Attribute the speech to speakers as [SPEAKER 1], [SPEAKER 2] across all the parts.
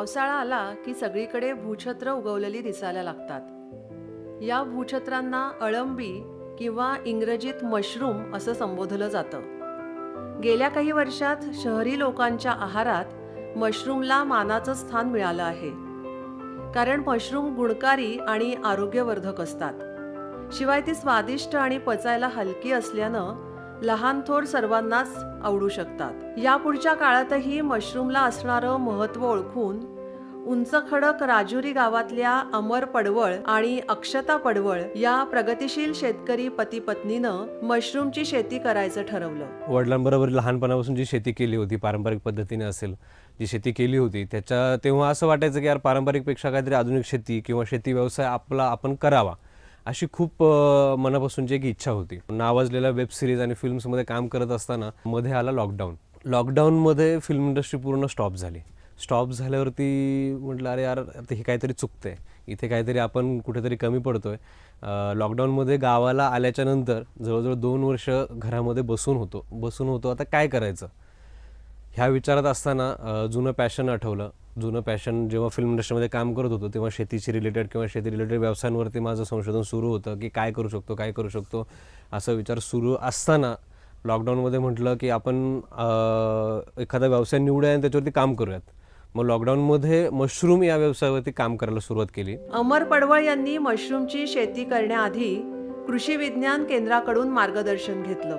[SPEAKER 1] पावसाळा आला की सगळीकडे भूछत्र उगवलेली दिसायला लागतात. या भूछत्रांना अळंबी किंवा इंग्रजीत मशरूम असं संबोधलं जातं. गेल्या काही वर्षात शहरी लोकांच्या आहारात मशरूमला मानाचं स्थान मिळालं आहे. कारण मशरूम गुणकारी आणि आरोग्यवर्धक असतात. शिवाय ती स्वादिष्ट आणि पचायला हलकी असल्यानं लहान थोर सर्वांनाच आवडू शकतात. यापुढच्या काळातही मशरूमला असणारं महत्त्व ओळखून उंच खडक राजुरी गावातल्या अमर पडवळ आणि अक्षता पडवळ या प्रगतिशील शेतकरी पती पत्नीनं मशरूमची शेती करायचं ठरवलं.
[SPEAKER 2] वडिलांबरोबर लहानपणापासून जी शेती केली होती पारंपरिक पद्धतीने असेल जी शेती केली होती त्याच्या तेव्हा असं वाटायचं की यार पारंपरिकपेक्षा काहीतरी आधुनिक शेती किंवा शेती व्यवसाय आपला आपण करावा. अशी खूप मनापासूनची एक इच्छा होती. नावाजलेल्या वेब सिरीज आणि फिल्म्समध्ये काम करत असताना मध्ये आला लॉकडाऊन. लॉकडाऊनमध्ये फिल्म इंडस्ट्री पूर्ण स्टॉप झाली. स्टॉप झाल्यावरती म्हटलं अरे यार आता हे काहीतरी चुकतंय. इथे काहीतरी आपण कुठेतरी कमी पडतोय. लॉकडाऊनमध्ये गावाला आल्याच्यानंतर जवळजवळ दोन वर्ष घरामध्ये बसून होतो. बसून होतो. आता काय करायचं? ह्या विचारात असताना जुनं पॅशन आठवलं. जुनं पॅशन जेव्हा फिल्म इंडस्ट्रीमध्ये काम करत होतो तेव्हा शेतीशी रिलेटेड किंवा शेती रिलेटेड व्यवसायांवरती माझं संशोधन सुरू होतं की काय करू शकतो काय करू शकतो असा विचार सुरू असताना लॉकडाऊनमध्ये म्हटलं की आपण एखादा व्यवसाय निवडूया आणि त्याच्यावरती काम करूयात. मग लॉकडाऊनमध्ये मशरूम या व्यवसायावरती काम करायला सुरुवात केली.
[SPEAKER 1] अमर पडवळ यांनी मशरूमची शेती करण्याआधी कृषी विज्ञान केंद्राकडून मार्गदर्शन घेतलं.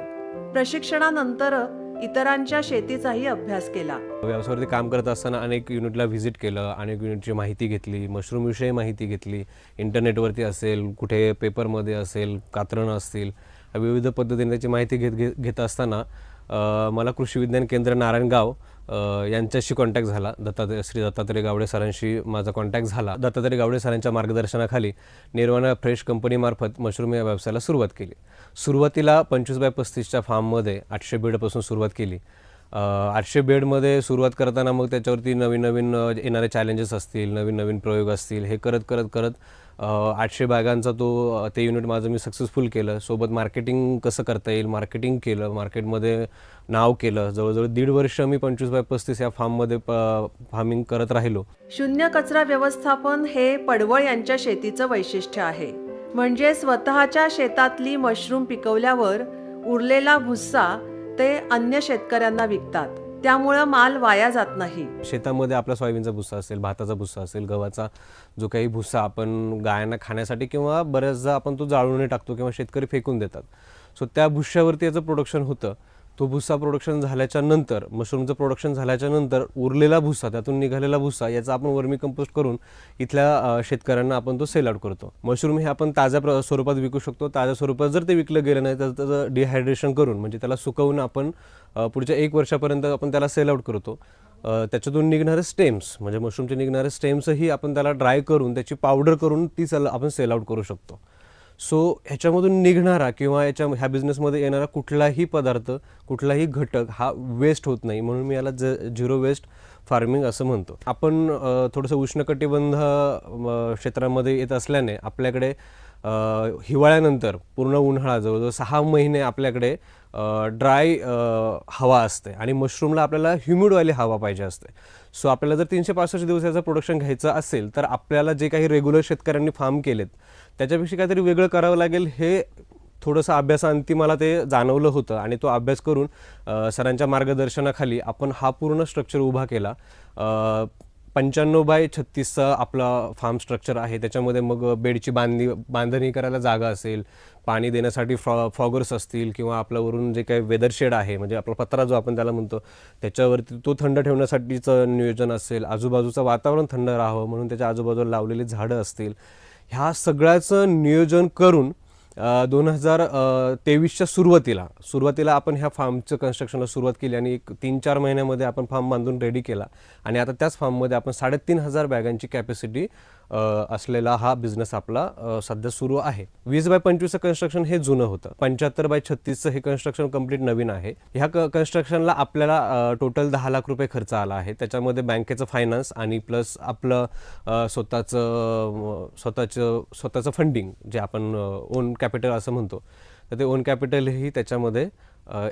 [SPEAKER 1] प्रशिक्षणानंतर इतरांच्या शेतीचाही अभ्यास केला.
[SPEAKER 2] व्यवसायावरती काम करत असताना अनेक युनिटला व्हिजिट केलं अनेक युनिटची माहिती घेतली मशरूमविषयी माहिती घेतली. इंटरनेटवरती असेल कुठे पेपरमध्ये असेल कात्रणं असतील विविध पद्धतीने त्याची माहिती घेत घेत घेत असताना मला कृषी विज्ञान केंद्र नारायणगाव यांच्याशी कॉन्टॅक्ट झाला. दत्तात्रय श्री दत्तात्रय गावडे सरांशी माझा कॉन्टॅक्ट झाला. दत्तात्रय गावडे सरांच्या मार्गदर्शनाखाली निर्वाणा फ्रेश कंपनीमार्फत मशरूम या व्यवसायाला सुरुवात केली. सुरुवातीला पंचवीस बाय पस्तीसच्या फार्ममध्ये आठशे बेडपासून सुरुवात केली. आठशे बेडमध्ये सुरुवात करताना मग त्याच्यावरती नवीन नवीन येणारे चॅलेंजेस असतील नवीन नवीन प्रयोग असतील हे करत करत करत आठशे बॅगांचा तो ते युनिट माझं मी सक्सेसफुल केलं. सोबत मार्केटिंग कसं करता येईल? मार्केटिंग केलं. मार्केटमध्ये नाव केलं. जवळजवळ दीड वर्ष मी पंचवीस बाय पस्तीस या फार्ममध्ये फार्मिंग करत राहिलो.
[SPEAKER 1] शून्य कचरा व्यवस्थापन हे पडवळ यांच्या शेतीचं वैशिष्ट्य आहे. म्हणजे स्वतःच्या शेतातली मशरूम पिकवल्यावर उरलेला भुस्सा ते अन्य शेतकऱ्यांना विकतात. त्यामुळं माल वाया जात नाही.
[SPEAKER 2] शेतामध्ये आपला सोयाबीनचा भुस्सा असेल भाताचा भुस्सा असेल गव्हाचा जो काही भुस्सा आपण गायांना खाण्यासाठी किंवा बऱ्याचदा आपण तो जाळून टाकतो किंवा शेतकरी फेकून देतात. सो त्या भुश्यावरती याचं प्रोडक्शन होतं. तो भुस्सा प्रोडक्शन झाल्याच्यानंतर मशरूमचं प्रोडक्शन झाल्याच्यानंतर उरलेला भुसा त्यातून निघालेला भुसा याचा आपण वर्मी कंपोस्ट करून इथल्या शेतकऱ्यांना आपण तो सेल आउट करतो. मशरूम हे आपण ताज्या प्र स्वरूपात विकू शकतो. ताज्या स्वरूपात जर ते विकलं गेलं नाही तर त्याचं डिहायड्रेशन करून म्हणजे त्याला सुकवून आपण पुढच्या एक वर्षापर्यंत आपण त्याला सेल आउट करतो. त्याच्यातून निघणारे स्टेम्स म्हणजे मशरूमचे निघणारे स्टेम्सही आपण त्याला ड्राय करून त्याची पावडर करून ती सेल आपण सेल आउट करू शकतो. सो ह्याच्यामधून निघणारा किंवा याच्या ह्या बिझनेसमध्ये येणारा कुठलाही पदार्थ कुठलाही घटक हा वेस्ट होत नाही. म्हणून मी याला ज झिरो वेस्ट फार्मिंग असं म्हणतो. आपण थोडंसं उष्णकटिबंध क्षेत्रामध्ये येत असल्याने आपल्याकडे हिवाळ्यानंतर पूर्ण उन्हाळा जवळजवळ सहा महिने आपल्याकडे ड्राय हवा असते आणि मशरूमला आपल्याला ह्युमिडवाली हवा पाहिजे असते. सो आपल्याला जर तीनशे पासष्ट दिवसाचं प्रोडक्शन घ्यायचं असेल तर आपल्याला जे काही रेग्युलर शेतकऱ्यांनी फार्म केलेत त्याच्यापेक्षा काहीतरी वेगळं करावं लागेल हे थोडंसं अभ्यासांती मला ते जाणवलं होतं आणि तो अभ्यास करून सरांच्या मार्गदर्शनाखाली आपण हा पूर्ण स्ट्रक्चर उभा केला. पंच्याण्णव बाय छत्तीसचा आपला फार्म स्ट्रक्चर आहे. त्याच्यामध्ये मग बेडची बांधणी बांधणी करायला जागा असेल पाणी देण्यासाठी फॉ फॉगर्स असतील किंवा आपल्यावरून जे काही वेदर शेड आहे म्हणजे आपला पत्रा जो आपण त्याला म्हणतो त्याच्यावरती तो थंड ठेवण्यासाठीचं नियोजन असेल आजूबाजूचं वातावरण थंड राहावं म्हणून त्याच्या आजूबाजूला लावलेली झाडं असतील ह्या सगळ्याचं नियोजन करून दोन हजार तेवीसच्या सुरुवातीला सुरुवातीला आपण ह्या फार्मचं कन्स्ट्रक्शनला सुरुवात केली आणि एक तीन चार महिन्यामध्ये आपण फार्म बांधून रेडी केला. आणि आता त्याच फार्ममध्ये आपण साडेतीन हजार बॅगांची कॅपॅसिटी असलेला हा बिझनेस आपला सध्या सुरू आहे. वीस बाय पंचवीसचं कन्स्ट्रक्शन हे जुनं होतं. पंच्याहत्तर बाय छत्तीसचं हे कन्स्ट्रक्शन कंप्लीट नवीन आहे. ह्या क कन्स्ट्रक्शनला आपल्याला टोटल दहा लाख रुपये खर्च आला आहे. त्याच्यामध्ये बँकेचं फायनान्स आणि प्लस आपलं स्वतःचं स्वतःचं स्वतःचं फंडिंग जे आपण ओन कॅपिटल असं म्हणतो. तर ते ओन कॅपिटलही त्याच्यामध्ये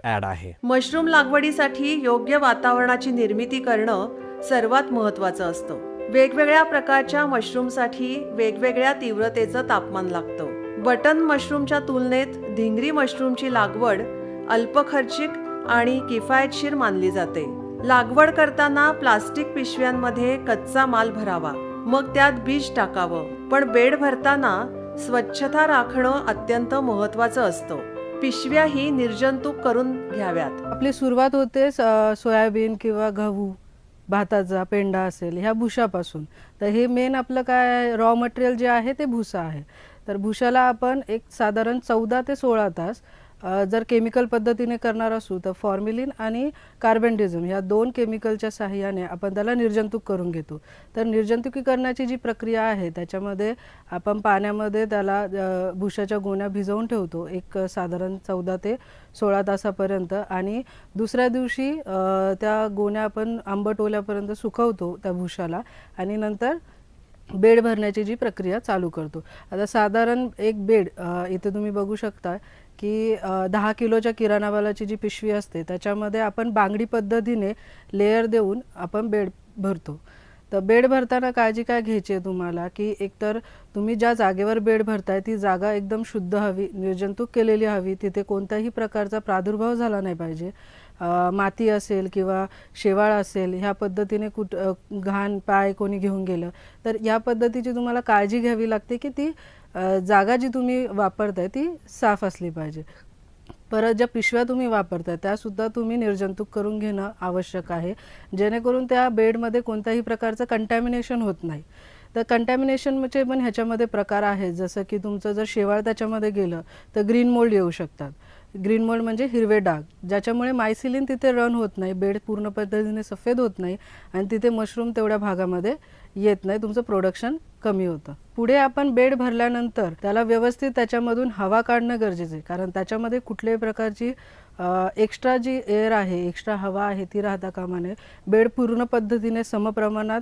[SPEAKER 2] ॲड आहे.
[SPEAKER 1] मशरूम लागवडीसाठी योग्य वातावरणाची निर्मिती करणं सर्वात महत्त्वाचं असतं. वेगवेगळ्या प्रकारच्या मशरूमसाठी वेगवेगळ्या तीव्रतेचं तापमान लागतं. बटन मशरूमच्या तुलनेत धिंगरी मशरूमची लागवड अल्पखर्चिक आणि किफायतशीर मानली जाते. लागवड करताना प्लास्टिक पिशव्यांमध्ये कच्चा माल भरावा मग त्यात बीज टाकावं पण बेड भरताना स्वच्छता राखणं अत्यंत महत्वाचं असतं. पिशव्या ही निर्जंतुक करून घ्याव्यात.
[SPEAKER 3] आपली सुरुवात होते स- सोयाबीन किंवा गहू. भाताचा पेंडा असेल ह्या भुशापासून. तर हे मेन आपलं काय रॉ मटेरियल जे आहे ते भुसा आहे. तर भुशाला आपण एक साधारण चौदा ते सोळा तास जर केमिकल पद्धतीने करणार असू तर फॉर्मिलिन आणि कार्बेंडिझम ह्या दोन केमिकलच्या साहाय्याने आपण त्याला निर्जंतुक करून घेतो. तर निर्जंतुकीकरणाची जी प्रक्रिया आहे त्याच्यामध्ये आपण पाण्यामध्ये त्याला भुशाच्या गोण्या भिजवून ठेवतो एक साधारण चौदा ते सोळा तासापर्यंत. आणि दुसऱ्या दिवशी त्या गोण्या आपण आंबट ओल्यापर्यंत सुकवतो त्या भुशाला आणि नंतर बेड भरण्याची जी प्रक्रिया चालू करतो. आता साधारण एक बेड इथे तुम्ही बघू शकता की दहा किलोच्या किराणावालाची जी पिशवी असते त्याच्यामध्ये आपण बांगडी पद्धतीने लेअर देऊन आपण बेड भरतो. तर बेड भरताना काळजी काय घ्यायची आहे तुम्हाला? की एकतर तुम्ही ज्या जागेवर बेड भरताय ती जागा एकदम शुद्ध हवी निर्जंतुक केलेली हवी तिथे कोणत्याही प्रकारचा प्रादुर्भाव झाला नाही पाहिजे. माती असेल किंवा शेवाळ असेल ह्या पद्धतीने कुठ घाण पाय कोणी घेऊन गेलं तर या पद्धतीची तुम्हाला काळजी घ्यावी लागते की ती जागा जी तुम्ही वापरताय ती साफ असली पाहिजे. परत ज्या पिशव्या तुम्ही वापरताय त्यासुद्धा तुम्ही निर्जंतुक करून घेणं आवश्यक आहे. जेणेकरून त्या बेडमध्ये कोणत्याही प्रकारचं कंटॅमिनेशन होत नाही. तर कंटॅमिनेशनचे पण ह्याच्यामध्ये प्रकार आहेत. जसं की तुमचं जर शेवाळ त्याच्यामध्ये गेलं तर ग्रीन मोल्ड येऊ शकतात. ग्रीन मोल्ड म्हणजे हिरवे डाग ज्याच्यामुळे मायसिलिन तिथे रन होत नाही बेड पूर्ण पद्धतीने सफेद होत नाही आणि तिथे मशरूम तेवढ्या भागामध्ये येत नाही तुमचं प्रोडक्शन कमी होतं. पुढे आपण बेड भरल्यानंतर त्याला व्यवस्थित त्याच्यामधून हवा काढणं गरजेचं आहे कारण त्याच्यामध्ये कुठल्याही प्रकारची एक्स्ट्रा जी एअर आहे एक्स्ट्रा हवा आहे ती राहता कामा नये. बेड पूर्ण पद्धतीने समप्रमाणात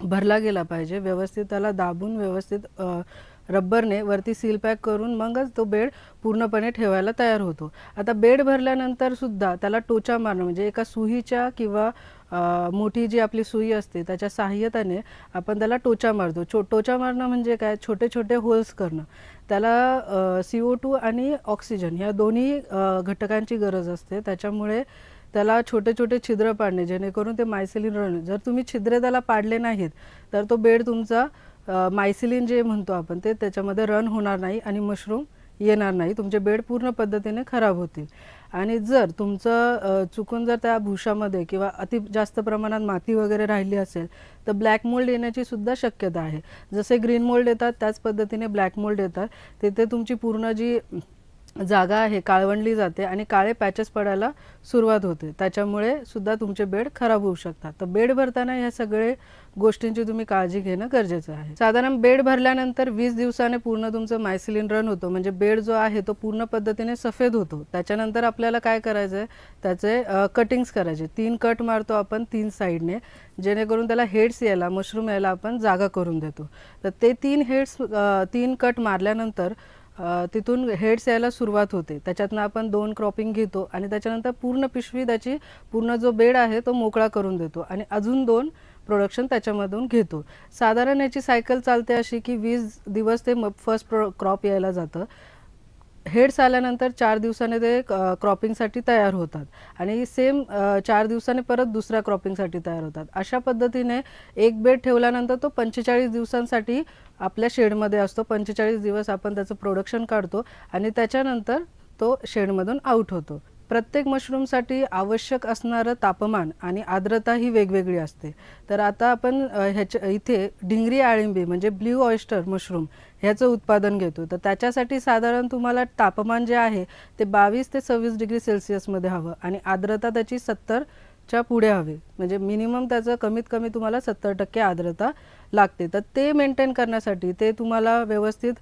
[SPEAKER 3] भरला गेला पाहिजे व्यवस्थित त्याला दाबून व्यवस्थित रब्बरने वरती सील पॅक करून मगच तो बेड पूर्णपणे ठेवायला तयार होतो. आता बेड भरल्यानंतर सुद्धा त्याला टोचा मारणं म्हणजे एका सुईच्या किंवा मोठी जी आपली सुई असते त्याच्या सहाय्यताने आपण त्याला टोचा मारतो. छो टोचा मारणं म्हणजे काय? छोटे छोटे होल्स करणं. त्याला सी ओ टू आणि ऑक्सिजन ह्या दोन्ही घटकांची गरज असते. त्याच्यामुळे त्याला छोटे छोटे छिद्र पाडणे जेणेकरून ते मायसेलिन रण जर तुम्ही छिद्रे त्याला पाडले नाहीत तर तो बेड तुमचा मायसिलिन जे म्हणतो आपण ते त्याच्यामध्ये रन होणार नाही आणि मशरूम येणार नाही. तुमचे बेड पूर्ण पद्धतीने खराब होतील. आणि जर तुमचं चुकून जर त्या भुशामध्ये किंवा अति जास्त प्रमाणात माती वगैरे राहिली असेल तर ब्लॅक मोल्ड येण्याची सुद्धा शक्यता आहे. जसे ग्रीन मोल्ड येतात त्याच पद्धतीने ब्लॅक मोल्ड येतात. तिथे तुमची पूर्ण जी जागा आहे काळवंडली जाते आणि काळे पॅचेस पडायला सुरुवात होते. त्याच्यामुळे सुद्धा तुमचे बेड खराब होऊ शकतात. तर बेड भरताना ह्या सगळे गोष्टींची तुम्ही काळजी घेणं गरजेचं आहे. साधारण बेड भरल्यानंतर वीस दिवसाने पूर्ण तुमचं मायसिलिन रन होतो. म्हणजे बेड जो आहे तो पूर्ण पद्धतीने सफेद होतो. त्याच्यानंतर आपल्याला काय करायचं आहे त्याचे कटिंग्स करायचे. तीन कट मारतो आपण तीन साईडने जेणेकरून त्याला हेड्स यायला मशरूम यायला आपण जागा करून देतो. तर ते तीन हेड्स तीन कट मारल्यानंतर तिथून हेड्स यायला सुरुवात होते. त्याच्यातनं आपण दोन क्रॉपिंग घेतो आणि त्याच्यानंतर पूर्ण पिशवी त्याची पूर्ण जो बेड आहे तो मोकळा करून देतो आणि अजून दोन प्रोडक्शन त्याच्यामधून घेतो. साधारण याची सायकल चालते अशी की वीस दिवस ते फर्स्ट प्रो क्रॉप यायला जातं. हेड्स आल्यानंतर चार दिवसाने ते क्रॉपिंगसाठी तयार होतात. आणि सेम चार दिवसाने परत दुसऱ्या क्रॉपिंगसाठी तयार होतात. अशा पद्धतीने एक बेड ठेवल्यानंतर तो पंचेचाळीस दिवसांसाठी आपल्या शेडमध्ये असतो. पंचेचाळीस दिवस आपण त्याचं प्रोडक्शन काढतो आणि त्याच्यानंतर तो शेडमधून आऊट होतो. प्रत्येक मशरूमसाठी आवश्यक असणारं तापमान आणि आर्द्रता ही वेगवेगळी असते. तर आता आपण ह्याच्या इथे ढिंगरी आळिंबी म्हणजे ब्ल्यू ऑइस्टर मशरूम ह्याचं उत्पादन घेतो. तर त्याच्यासाठी साधारण तुम्हाला तापमान जे आहे ते बावीस ते सव्वीस डिग्री सेल्सिअसमध्ये हवं आणि आर्द्रता त्याची सत्तरच्या पुढे हवी. म्हणजे मिनिमम त्याचं कमीत कमी तुम्हाला सत्तर टक्के आर्द्रता लागते. तर ते मेंटेन करण्यासाठी ते तुम्हाला व्यवस्थित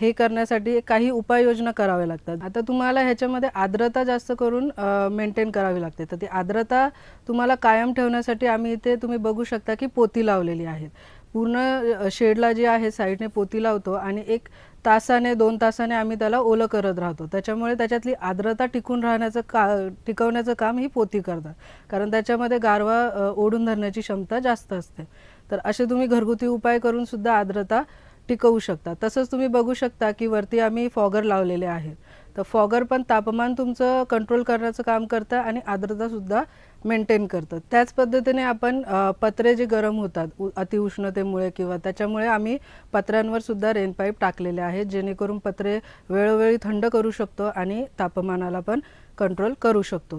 [SPEAKER 3] हे करण्यासाठी काही उपाययोजना कराव्या लागतात. आता तुम्हाला ह्याच्यामध्ये आर्द्रता जास्त करून मेंटेन करावी लागते. तर ती आर्द्रता तुम्हाला कायम ठेवण्यासाठी आम्ही इथे तुम्ही बघू शकता की पोती लावलेली आहेत. पूर्ण शेडला जे आहे साईडने पोती लावतो आणि एक तासाने दोन तासाने आम्ही त्याला ओलं करत राहतो. त्याच्यामुळे त्याच्यातली आर्द्रता टिकून राहण्याचं का टिकवण्याचं काम ही पोती करतात. कारण त्याच्यामध्ये गारवा ओढून धरण्याची क्षमता जास्त असते. तर असे तुम्ही घरगुती उपाय करून सुद्धा आर्द्रता टिकवू शकता. तसंच तुम्ही बघू शकता की वरती आम्ही फॉगर लावलेले आहेत तर फॉगर पण तापमान तुमचं कंट्रोल करण्याचं काम करतं आणि आर्द्रतासुद्धा मेंटेन करतं. त्याच पद्धतीने आपण पत्रे जे गरम होतात उ- अतिउष्णतेमुळे किंवा त्याच्यामुळे आम्ही पत्र्यांवर सुद्धा रेन पाईप टाकलेले आहेत जेणेकरून पत्रे वेळोवेळी थंड करू शकतो आणि तापमानाला पण कंट्रोल करू शकतो.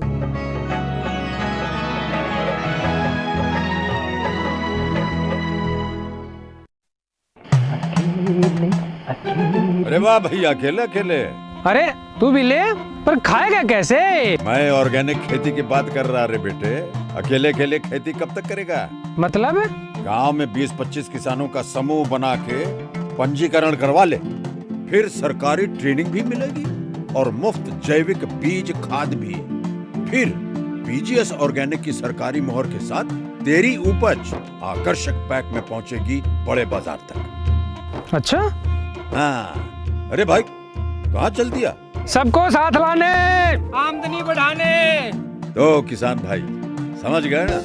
[SPEAKER 4] अरे वाह भैया अकेले अकेले
[SPEAKER 5] अरे तू भी ले पर खाएगा कैसे?
[SPEAKER 4] मैं ऑर्गेनिक खेती की बात कर रहा रे बेटे। अकेले अकेले खेती कब तक करेगा?
[SPEAKER 5] मतलब?
[SPEAKER 4] गाँव में 20-25 किसानों का समूह बना के पंजीकरण करवा ले फिर सरकारी ट्रेनिंग भी मिलेगी और मुफ़्त जैविक बीज खाद भी। फिर पीजीएस ऑर्गेनिक की सरकारी मोहर के साथ तेरी उपज आकर्षक पैक में पहुंचेगी बड़े बाज़ार तक।
[SPEAKER 5] अच्छा?
[SPEAKER 4] हाँ। अरे भाई कहाँ चल दिया?
[SPEAKER 5] सबको साथ लाने। आमदनी बढ़ाने।
[SPEAKER 4] तो किसान भाई समझ गए ना?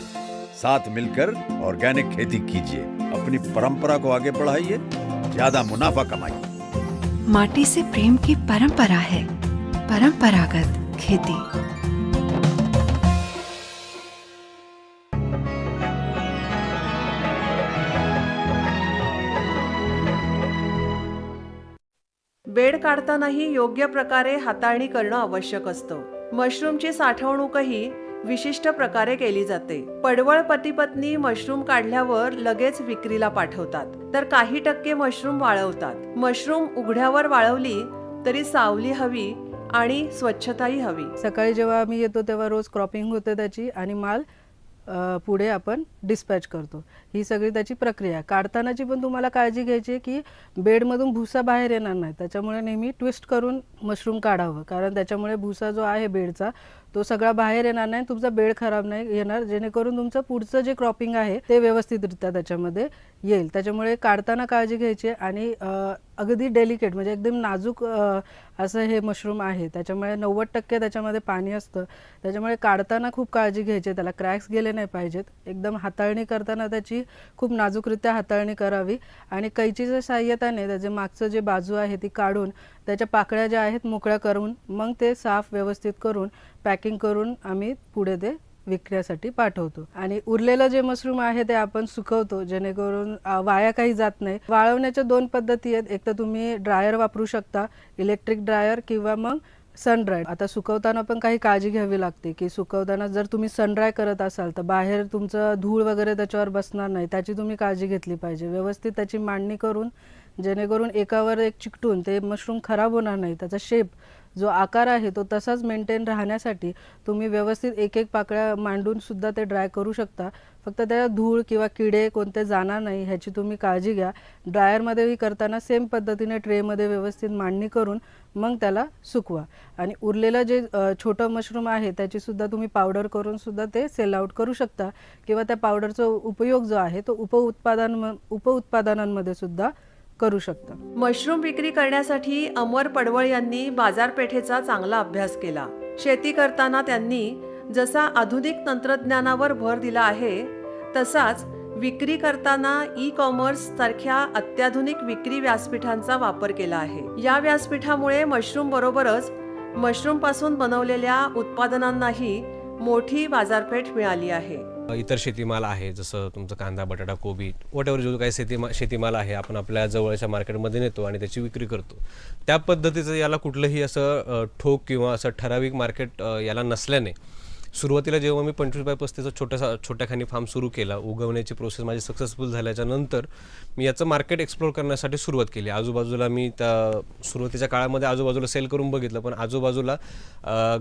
[SPEAKER 4] साथ मिलकर ऑर्गेनिक खेती कीजिए अपनी परंपरा को आगे बढ़ाइए ज़्यादा मुनाफा कमाइए।
[SPEAKER 6] माटी से प्रेम की परंपरा है परंपरागत खेती।
[SPEAKER 1] बेड काढतानाही योग्य प्रकारे हाताळणी करणं आवश्यक असतं. मशरूमची साठवणूकही विशिष्ट प्रकारे केली जाते. पडवळ पती पत्नी मशरूम काढल्यावर लगेच विक्रीला पाठवतात. तर काही टक्के मशरूम वाळवतात. मशरूम उघड्यावर वाळवली तरी सावली हवी आणि स्वच्छताही हवी.
[SPEAKER 3] सकाळी जेव्हा आम्ही येतो तेव्हा रोज क्रॉपिंग होते त्याची आणि माल पुढे आपण डिस्पॅच करतो. ही सगळी त्याची प्रक्रिया. आहे. काढतानाची पण तुम्हाला काळजी घ्यायची आहे की बेडमधून भुसा बाहेर येणार नाही. त्याच्यामुळे नेहमी ट्विस्ट करून मशरूम काढावं. कारण त्याच्यामुळे भुसा जो आहे बेडचा तो सगळा बाहेर येणार नाही तुमचा बेड खराब नाही येणार जेणेकरून तुमचं पुढचं जे क्रॉपिंग आहे ते व्यवस्थितरित्या त्याच्यामध्ये येईल. त्याच्यामुळे काढताना काळजी घ्यायची आहे आणि अगदी डेलिकेट म्हणजे एकदम नाजूक असं हे मशरूम आहे. त्याच्यामुळे नव्वद टक्के त्याच्यामध्ये पाणी असतं. त्याच्यामुळे काढताना खूप काळजी घ्यायची त्याला क्रॅक्स गेले नाही पाहिजेत. एकदम हाताळणी करताना त्याची खूप नाजूकरित्या हाताळणी करावी. आणि कैचीच्या सहाय्यताने त्याचे मागचं जे बाजू आहे ती काढून त्याच्या पाकळ्या ज्या आहेत मोकळ्या करून मग ते साफ व्यवस्थित करून पॅकिंग करून आम्ही पुढे ते विकण्यासाठी पाठवतो. आणि उरलेलं जे मशरूम आहे ते आपण सुकवतो जेणेकरून वाया काही जात नाही. वाळवण्याच्या दोन पद्धती आहेत. एक तर तुम्ही ड्रायर वापरू शकता इलेक्ट्रिक ड्रायर किंवा मग सनड्राय आता सुकवताना पण काही काळजी घ्यावी लागते की सुकवताना जर तुम्ही सनड्राय करत असाल तर बाहेर तुमचं धूळ वगैरे त्याच्यावर बसणार नाही त्याची तुम्ही काळजी घेतली पाहिजे. व्यवस्थित त्याची मांडणी करून जेणेकरून एकावर एक चिकटून ते मशरूम खराब होणार नाही. त्याचा शेप जो आकार आहे तो तसाच मेंटेन राहण्यासाठी तुम्ही व्यवस्थित एक एक पाकळ्या मांडून सुद्धा ते ड्राय करू शकता. फक्त त्याला धूळ किंवा किडे कोणते जाणार नाही ह्याची तुम्ही काळजी घ्या. ड्रायरमध्येही करताना सेम पद्धतीने ट्रेमध्ये व्यवस्थित मांडणी करून मग त्याला सुकवा. आणि उरलेलं जे छोटं मशरूम आहे त्याचीसुद्धा तुम्ही पावडर करून सुद्धा ते सेल आउट करू शकता. किंवा त्या पावडरचा उपयोग जो आहे तो उपउत्पादन उपउत्पादनांमध्ये सुद्धा करू शकतं.
[SPEAKER 1] मशरूम विक्री करण्यासाठी अमर पडवळ यांनी बाजारपेठेचा चांगला अभ्यास केला. शेती करताना त्यांनी जसा आधुनिक तंत्रज्ञानावर भर दिला आहे तसाच विक्री करताना ई कॉमर्स सारख्या अत्याधुनिक विक्री व्यासपीठांचा वापर केला आहे. या व्यासपीठामुळे मशरूम बरोबरच मशरूमपासून बनवलेल्या उत्पादनांनाही मोठी बाजारपेठ मिळाली आहे.
[SPEAKER 2] इतर शेतीमाल आहे जसं तुमचं कांदा बटाटा कोबी वॉट एव्हर जो काही शेतीमा शेतीमाल आहे आपण आपल्या जवळच्या मार्केटमध्ये नेतो आणि त्याची विक्री करतो. त्या पद्धतीचं याला कुठलंही असं ठोक किंवा असं ठराविक मार्केट याला नसल्याने सुरुवातीला जेव्हा मी पंचवीस बाय पस्तीचा छोटासा छोट्याखानी फार्म सुरू केला उगवण्याची प्रोसेस माझी सक्सेसफुल झाल्याच्यानंतर मी याचं मार्केट एक्सप्लोर करण्यासाठी सुरुवात केली. आजूबाजूला मी त्या सुरुवातीच्या काळामध्ये आजूबाजूला सेल करून बघितलं पण आजूबाजूला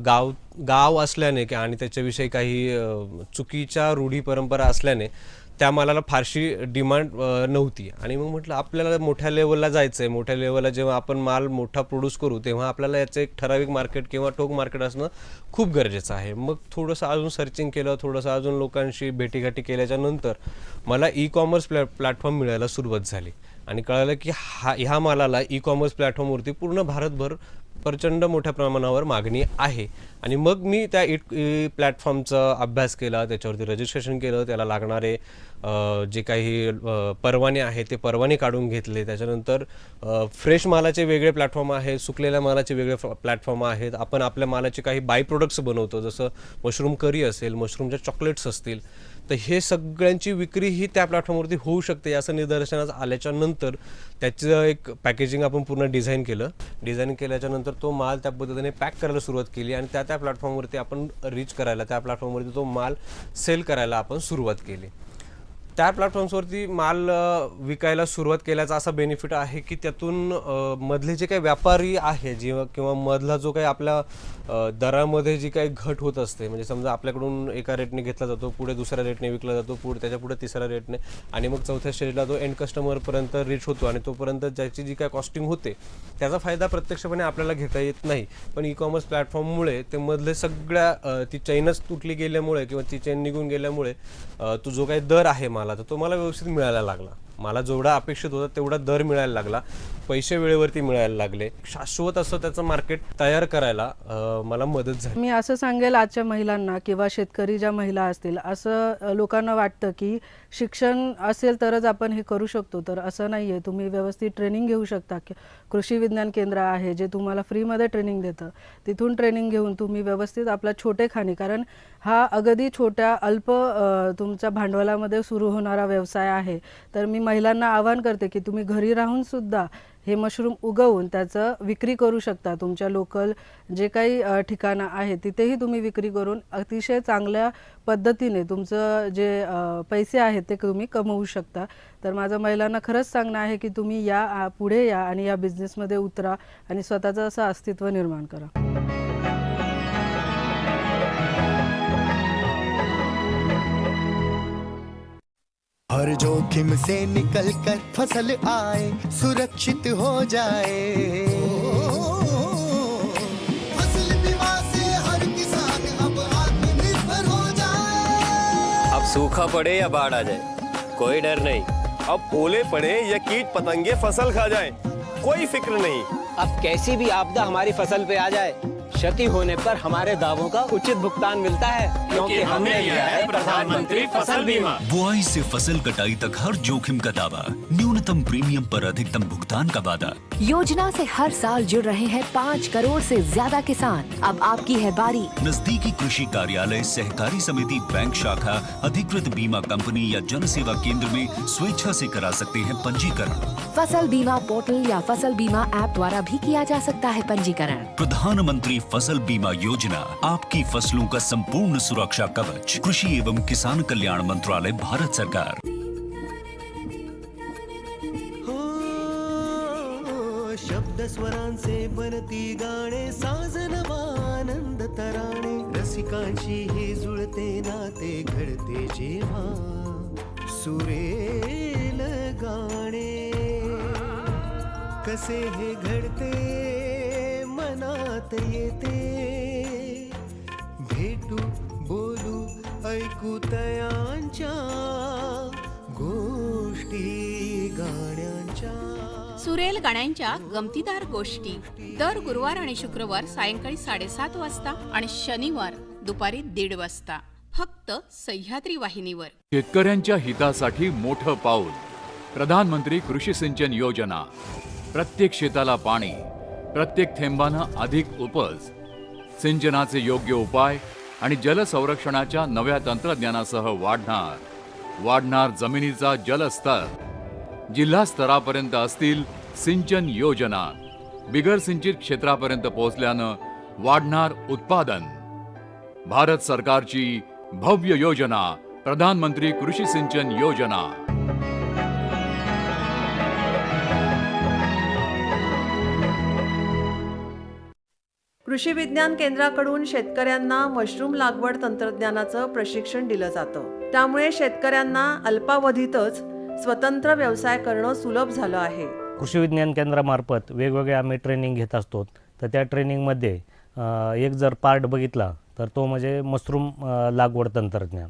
[SPEAKER 2] गाव गाव असल्याने आणि त्याच्याविषयी काही चुकीच्या रूढी परंपरा असल्याने त्या मालाला फारशी डिमांड नव्हती. आणि मग म्हटलं आपल्याला मोठ्या लेवलला जायचं आहे मोठ्या लेवलला जेव्हा आपण माल मोठा प्रोड्यूस करू तेव्हा आपल्याला याचं एक ठराविक मार्केट किंवा टोक मार्केट असणं खूप गरजेचं आहे. मग थोडंसं अजून सर्चिंग केलं थोडंसं अजून लोकांशी भेटीगाठी केल्याच्यानंतर मला ई कॉमर्स प्लॅ प्लॅटफॉर्म मिळायला सुरुवात झाली. आणि कळालं की हा ह्या मालाला ई कॉमर्स प्लॅटफॉर्मवरती पूर्ण भारतभर प्रचंड मोठ्या प्रमाणावर मागणी आहे. आणि मग मी त्या इट प्लॅटफॉर्मचा अभ्यास केला त्याच्यावरती रजिस्ट्रेशन केलं त्याला लागणारे जे काही परवाने आहेत ते परवाने काढून घेतले. त्याच्यानंतर फ्रेश मालाचे वेगळे प्लॅटफॉर्म आहेत सुकलेल्या मालाचे वेगळे प्लॅटफॉर्म आहेत. आपण आपल्या मालाचे काही बाय प्रोडक्ट्स बनवतो. जसं मशरूम करी असेल मशरूमच्या चॉकलेट्स असतील. तर हे सगळ्यांची विक्री ही त्या प्लॅटफॉर्मवरती होऊ शकते असं निदर्शनास आल्याच्यानंतर त्याचं एक पॅकेजिंग आपण पूर्ण डिझाईन केलं. डिझाईन केल्याच्यानंतर तो माल त्या पद्धतीने पॅक करायला सुरुवात केली आणि त्या त्या प्लॅटफॉर्मवरती आपण रीच करायला त्या प्लॅटफॉर्मवरती तो माल सेल करायला आपण सुरुवात केली. त्या प्लॅटफॉर्म्सवरती माल विकायला सुरुवात केल्याचा असा बेनिफिट आहे की त्यातून मधले जे काही व्यापारी आहे जेव्हा किंवा मधला जो काही आपल्या दरामध्ये जी काही घट होत असते म्हणजे समजा आपल्याकडून एका रेटने घेतला जातो पुढे दुसऱ्या रेटने विकला जातो पुढे त्याच्या पुढे तिसऱ्या रेटने आणि मग चौथ्या स्टेजला तो एंड कस्टमरपर्यंत रीच होतो आणि तोपर्यंत ज्याची जी काही कॉस्टिंग होते त्याचा फायदा प्रत्यक्षपणे आपल्याला घेता येत नाही. पण ई कॉमर्स प्लॅटफॉर्ममुळे ते मधले सगळ्या ती चैनच तुटली गेल्यामुळे किंवा ती चैन निघून गेल्यामुळे तो जो काही दर आहे माल तर तो मला व्यवस्थित मिळायला लागला. मला जेवढा अपेक्षित होता तेवढा दर मिळायला लागला. पैसे वेळेवरती मिळायला लागले. शाश्वत असं त्याचं मार्केट तयार करायला मला मदत झाली.
[SPEAKER 3] मी असं सांगेल आजच्या महिलांना किंवा शेतकरी ज्या महिला असतील असं लोकांना वाटतं की शिक्षण असेल तरच आपण हे करू शकतो. तर असं नाही आहे तुम्ही व्यवस्थित ट्रेनिंग घेऊ शकता. की कृषी विज्ञान केंद्र आहे जे तुम्हाला फ्रीमध्ये ट्रेनिंग देतं. तिथून ट्रेनिंग घेऊन तुम्ही व्यवस्थित आपला छोटे खाणे कारण हा अगदी छोट्या अल्प तुमच्या भांडवलामध्ये सुरू होणारा व्यवसाय आहे. तर मी महिलांना आवाहन करते की तुम्ही घरी राहून सुद्धा हे मशरूम उगवून त्याचं विक्री करू शकता. तुमच्या लोकल जे काही ठिकाणं आहेत तिथेही तुम्ही विक्री करून अतिशय चांगल्या पद्धतीने तुमचं जे पैसे आहेत ते तुम्ही कमवू शकता. तर माझं महिलांना खरंच सांगणं आहे की तुम्ही या पुढे या आणि या बिझनेसमध्ये उतरा आणि स्वतःचं असं अस्तित्व निर्माण करा.
[SPEAKER 7] हर जोखिम से निकल कर फ़सल आए सुरक्षित हो जाए। फ़सल बीमा से हर किसान अब आत्मनिर्भर हो जाए।
[SPEAKER 8] अब सूखा पड़े या बाढ़ आ जाए कोई डर नहीं।
[SPEAKER 9] अब ओले पड़े या कीट पतंगे फ़सल खा जाए कोई फ़िक्र नहीं।
[SPEAKER 5] अब कैसी भी आपदा हमारी फ़सल पे आ जाए क्षति होने पर हमारे दावों का उचित भुगतान मिलता है क्योंकि हमने लिया है प्रधानमंत्री फ़सल बीमा।
[SPEAKER 10] बुआई से फ़सल कटाई तक हर जोखिम का दावा न्यूनतम प्रीमियम पर अधिकतम भुगतान का वादा।
[SPEAKER 11] योजना से हर साल जुड़ रहे हैं पाँच करोड़ से ज़्यादा किसान। अब आपकी है बारी।
[SPEAKER 10] नजदीकी कृषि कार्यालय सहकारी समिति बैंक शाखा अधिकृत बीमा कंपनी या जन सेवा केंद्र में स्वेच्छा से करा सकते हैं पंजीकरण।
[SPEAKER 11] फ़सल बीमा पोर्टल या फ़सल बीमा ऐप द्वारा भी किया जा सकता है पंजीकरण।
[SPEAKER 10] प्रधानमंत्री फ़सल बीमा योजना, आपकी फ़सलों का संपूर्ण सुरक्षा कवच, कृषि एवं किसान कल्याण मंत्रालय, भारत सरकार।
[SPEAKER 7] हो, शब्द स्वरांचे बनती गाणे साजनवानंद तराणे रसिकांची हे जुळते नाते, घडते जेव्हा सुरेल गाणे। कसे हे घडते मनात येते. भेटू बोलू ऐकू तयांच्या गोष्टी गाण्यांच्या.
[SPEAKER 12] सुरेल गाण्यांच्या गमतीदार गोष्टी. दर गुरुवार आणि शुक्रवार सायंकाळी साडेसात वाजता आणि शनिवार दुपारी दीड वाजता. फक्त सह्याद्री वाहिनीवर.
[SPEAKER 13] शेतकऱ्यांच्या हितासाठी मोठं पाऊल. प्रधानमंत्री कृषी सिंचन योजना. प्रत्येक शेताला पाणी. प्रत्येक थेंबानं अधिक उपज सिंचनाचे योग्य उपाय आणि जलसंरक्षणाच्या नव्या तंत्रज्ञानासह वाढणार. वाढणार जमिनीचा जलस्तर. जिल्हा स्तरापर्यंत असतील सिंचन योजना. बिगर सिंचित क्षेत्रापर्यंत पोहोचल्यानं वाढणार उत्पादन. भारत सरकारची भव्य योजना प्रधानमंत्री कृषी सिंचन योजना.
[SPEAKER 1] कृषी विज्ञान केंद्राकडून शेतकऱ्यांना मशरूम लागवड तंत्रज्ञानाचं प्रशिक्षण दिलं जातं. त्यामुळे शेतकऱ्यांना अल्पावधीतच स्वतंत्र व्यवसाय करणं सुलभ झालं आहे.
[SPEAKER 14] कृषी विज्ञान केंद्रामार्फत वेगवेगळे आम्ही ट्रेनिंग घेत असतो. तर त्या ट्रेनिंगमध्ये एक जर पार्ट बघितला तर तो म्हणजे मशरूम लागवड तंत्रज्ञान.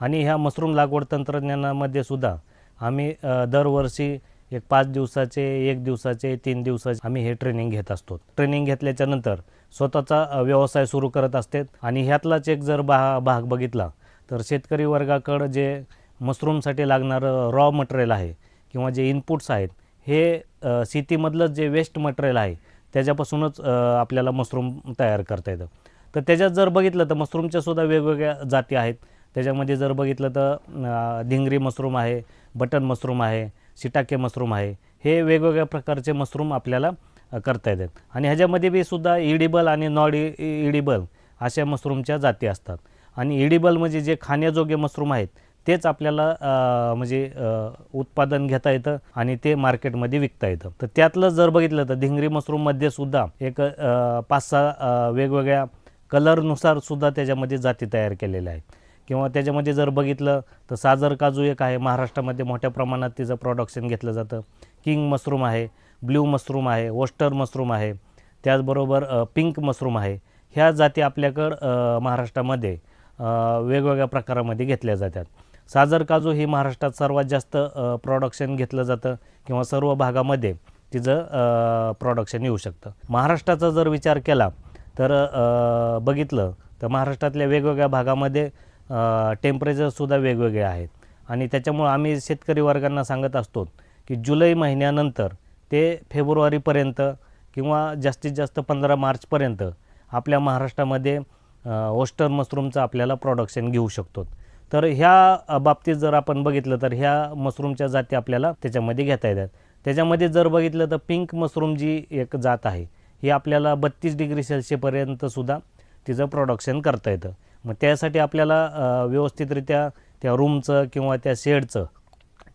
[SPEAKER 14] आणि ह्या मशरूम लागवड तंत्रज्ञानामध्ये सुद्धा आम्ही दरवर्षी एक पाच दिवसाचे एक दिवसाचे तीन दिवसाचे आम्ही हे ट्रेनिंग घेत असतो. ट्रेनिंग घेतल्याच्या नंतर स्वतःचा व्यवसाय सुरू करत असते आणि ह्यातलाच एक जर बा भाग बघितला तर शेतकरी वर्गाकडं जे मशरूमसाठी लागणारं रॉ मटेरियल आहे किंवा जे इनपुट्स आहेत हे शेतीमधलंच जे वेस्ट मटेरियल आहे त्याच्यापासूनच आपल्याला मशरूम तयार करता येतं. तर त्याच्यात जर बघितलं तर मशरूमच्या सुद्धा वेगवेगळ्या जाती आहेत. त्याच्यामध्ये जर बघितलं तर धिंगरी मशरूम आहे बटन मशरूम आहे शिटाके मशरूम आहे हे वेगवेगळ्या प्रकारचे मशरूम आपल्याला करता येतात. आणि ह्याच्यामध्ये बी सुद्धा इडिबल आणि नॉड इडिबल e-, अशा मशरूमच्या जाती असतात. आणि इडिबल म्हणजे जे खाण्याजोगे मशरूम आहेत तेच आपल्याला म्हणजे उत्पादन घेता येतं आणि ते मार्केटमध्ये विकता येतं. तर त्यातलं जर बघितलं तर धिंगरी मशरूममध्ये सुद्धा एक पाच सहा वेगवेगळ्या कलरनुसार सुद्धा त्याच्यामध्ये जाती तयार केलेल्या आहेत. किंवा त्याच्यामध्ये जर बघितलं तर साजर काजू एक आहे. महाराष्ट्रामध्ये मोठ्या प्रमाणात तिचं प्रोडक्शन घेतलं जातं. किंग मशरूम आहे. ब्ल्यू मशरूम आहे वॉस्टर मशरूम आहे त्याचबरोबर पिंक मशरूम आहे. ह्या जाती आपल्याकडं महाराष्ट्रामध्ये वेगवेगळ्या प्रकारामध्ये घेतल्या जातात. साजर काजू ही महाराष्ट्रात सर्वात जास्त प्रोडक्शन घेतलं जातं किंवा सर्व भागामध्ये तिचं प्रोडक्शन येऊ शकतं. महाराष्ट्राचा जर विचार केला तर बघितलं तर महाराष्ट्रातल्या वेगवेगळ्या भागामध्ये टेम्परेचरसुद्धा वेगवेगळे आहेत. आणि त्याच्यामुळं आम्ही शेतकरी वर्गांना सांगत असतो की जुलै महिन्यानंतर ते फेब्रुवारीपर्यंत किंवा जास्तीत जास्त पंधरा मार्चपर्यंत आपल्या महाराष्ट्रामध्ये ओस्टर मशरूमचं आपल्याला प्रोडक्शन घेऊ शकतो. तर ह्या बाबतीत जर आपण बघितलं तर ह्या मशरूमच्या जाती आपल्याला त्याच्यामध्ये घेता येतात. त्याच्यामध्ये जर बघितलं तर पिंक मशरूम जी एक जात आहे ही आपल्याला बत्तीस डिग्री सेल्सिअपर्यंतसुद्धा तिचं प्रोडक्शन करता येतं. मग त्यासाठी आपल्याला व्यवस्थितरित्या त्या रूमचं किंवा त्या शेडचं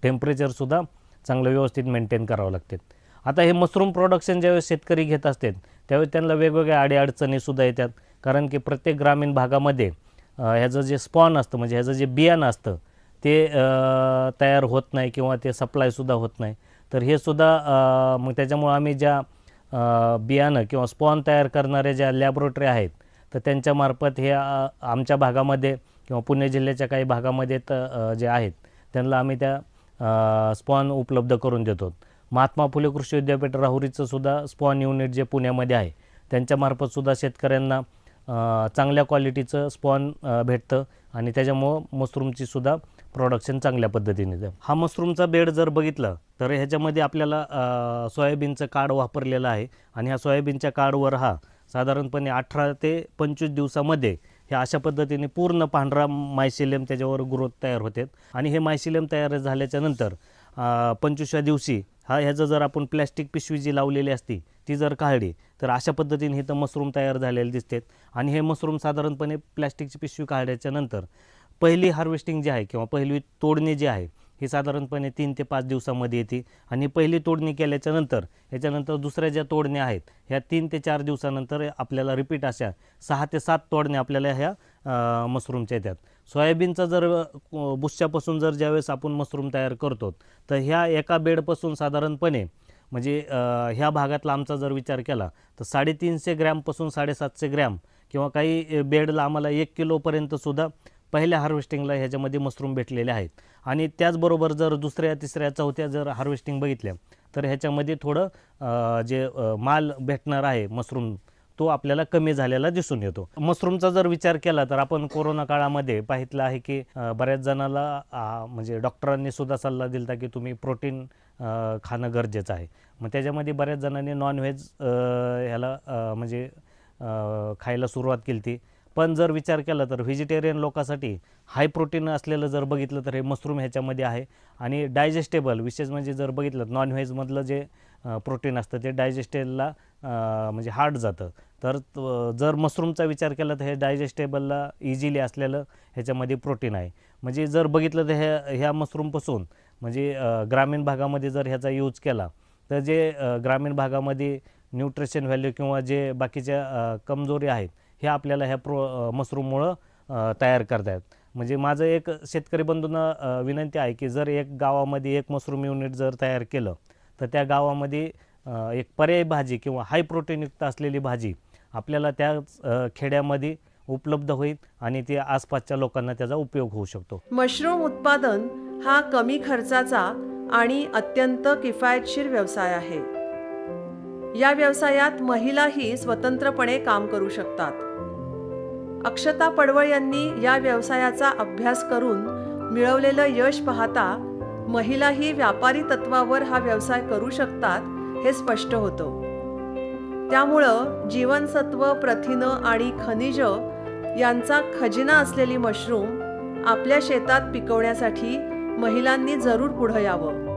[SPEAKER 14] टेम्परेचरसुद्धा चांगलं व्यवस्थित मेंटेन करावं लागते. आता हे मशरूम प्रोडक्शन ज्यावेळेस शेतकरी घेत असतात त्यावेळेस त्यांना वेगवेगळ्या अडीअडचणीसुद्धा येतात. कारण की प्रत्येक ग्रामीण भागामध्ये ह्याचं जे स्पॉन असतं म्हणजे ह्याचं जे बियाणं असतं ते तयार होत नाही किंवा ते सप्लायसुद्धा होत नाही. तर हे सुद्धा मग त्याच्यामुळं आम्ही ज्या बियाणं किंवा स्पॉन तयार करणाऱ्या ज्या लॅबोरेटरी आहेत तर त्यांच्यामार्फत हे आमच्या भागामध्ये किंवा पुणे जिल्ह्याच्या काही भागामध्ये तर जे आहेत त्यांना आम्ही त्या स्पॉन उपलब्ध करून देतो. महात्मा फुले कृषी विद्यापीठ राहुरीचं सुद्धा स्पॉन युनिट जे पुण्यामध्ये आहे त्यांच्यामार्फतसुद्धा शेतकऱ्यांना चांगल्या क्वालिटीचं स्पॉन भेटतं आणि त्याच्यामुळं मशरूमची सुद्धा प्रोडक्शन चांगल्या पद्धतीने येतं. हा मशरूमचा बेड जर बघितलं तर ह्याच्यामध्ये आपल्याला सोयाबीनचं कार्ड वापरलेलं आहे आणि ह्या सोयाबीनच्या कार्डवर हा साधारणपणे अठरा ते पंचवीस दिवसामध्ये हे अशा पद्धतीने पूर्ण पांढरा मायसिलियम त्याच्यावर ग्रोथ तयार होते. आणि हे मायसिलियम तयार झाल्याच्यानंतर पंचवीसव्या दिवशी हा ह्याचं जर आपण प्लॅस्टिक पिशवी जी लावलेली असती ती जर काढली तर अशा पद्धतीने इथं मशरूम तयार झालेले दिसतात. आणि हे मशरूम साधारणपणे प्लॅस्टिकची पिशवी काढल्याच्या नंतर पहिली हार्वेस्टिंग जी आहे किंवा पहिली तोडणी जी आहे ही साधारणपणे तीन ते पाच दिवसामध्ये येते. आणि पहिली तोडणी केल्याच्यानंतर याच्यानंतर दुसऱ्या ज्या तोडण्या आहेत ह्या तीन ते चार दिवसानंतर आपल्याला रिपीट अशा सहा ते सात तोडण्या आपल्याला ह्या मशरूमच्या येतात. सोयाबीनचा जर अ, जर ज्यावेळेस आपण मशरूम तयार करतो तर ह्या एका बेडपासून साधारणपणे म्हणजे ह्या भागातला आमचा जर विचार केला तर साडेतीनशे ग्रॅमपासून साडेसातशे ग्रॅम किंवा काही बेडला आम्हाला एक किलोपर्यंतसुद्धा पहिल्या हार्वेस्टिंगला ह्याच्यामध्ये मशरूम भेटलेले आहेत. आणि त्याचबरोबर जर दुसऱ्या तिसऱ्या चौथ्या जर हार्वेस्टिंग बघितल्या तर ह्याच्यामध्ये थोडं जे माल भेटणार आहे मशरूम तो आपल्याला कमी झालेला दिसून येतो. मशरूमचा जर विचार केला तर आपण कोरोना काळामध्ये पाहितलं आहे की बऱ्याच जणाला म्हणजे डॉक्टरांनी सुद्धा सल्ला दिला की तुम्ही प्रोटीन खाणं गरजेचं आहे. मग त्याच्यामध्ये बऱ्याच जणांनी नॉनव्हेज ह्याला म्हणजे खायला सुरुवात केली ती पण जर विचार केला तर व्हेजिटेरियन लोकांसाठी हाय प्रोटीन असलेलं जर बघितलं तर हे मशरूम ह्याच्यामध्ये आहे. आणि डायजेस्टेबल विशेष म्हणजे जर बघितलं नॉनव्हेजमधलं जे प्रोटीन असतं ते डायजेस्टेबलला म्हणजे हार्ड जातं. तर जर मशरूमचा विचार केला तर हे डायजेस्टेबलला इझिली असलेलं ह्याच्यामध्ये प्रोटीन आहे. म्हणजे जर बघितलं तर ह्या ह्या मशरूमपासून म्हणजे ग्रामीण भागामध्ये जर ह्याचा यूज केला तर जे ग्रामीण भागामध्ये न्यूट्रिशन व्हॅल्यू किंवा जे बाकीच्या कमजोरी आहेत हे आपल्याला ह्या प्रो मशरूममुळं तयार करता येत म्हणजे माझं एक शेतकरी बंधूंना विनंती आहे की जर एक गावामध्ये एक मशरूम युनिट जर तयार केलं तर त्या गावामध्ये एक पर्यायी भाजी किंवा हाय प्रोटीनयुक्त असलेली भाजी आपल्याला त्या खेड्यामध्ये उपलब्ध होईल आणि ती आसपासच्या लोकांना त्याचा उपयोग होऊ शकतो.
[SPEAKER 1] मशरूम उत्पादन हा कमी खर्चाचा आणि अत्यंत किफायतशीर व्यवसाय आहे. या व्यवसायात महिलाही स्वतंत्रपणे काम करू शकतात. अक्षता पडवळ यांनी या व्यवसायाचा अभ्यास करून मिळवलेलं यश पाहता महिलाही व्यापारी तत्वावर हा व्यवसाय करू शकतात हे स्पष्ट होतं. त्यामुळं जीवनसत्व प्रथिनं आणि खनिज यांचा खजिना असलेली मशरूम आपल्या शेतात पिकवण्यासाठी महिलांनी जरूर पुढं यावं.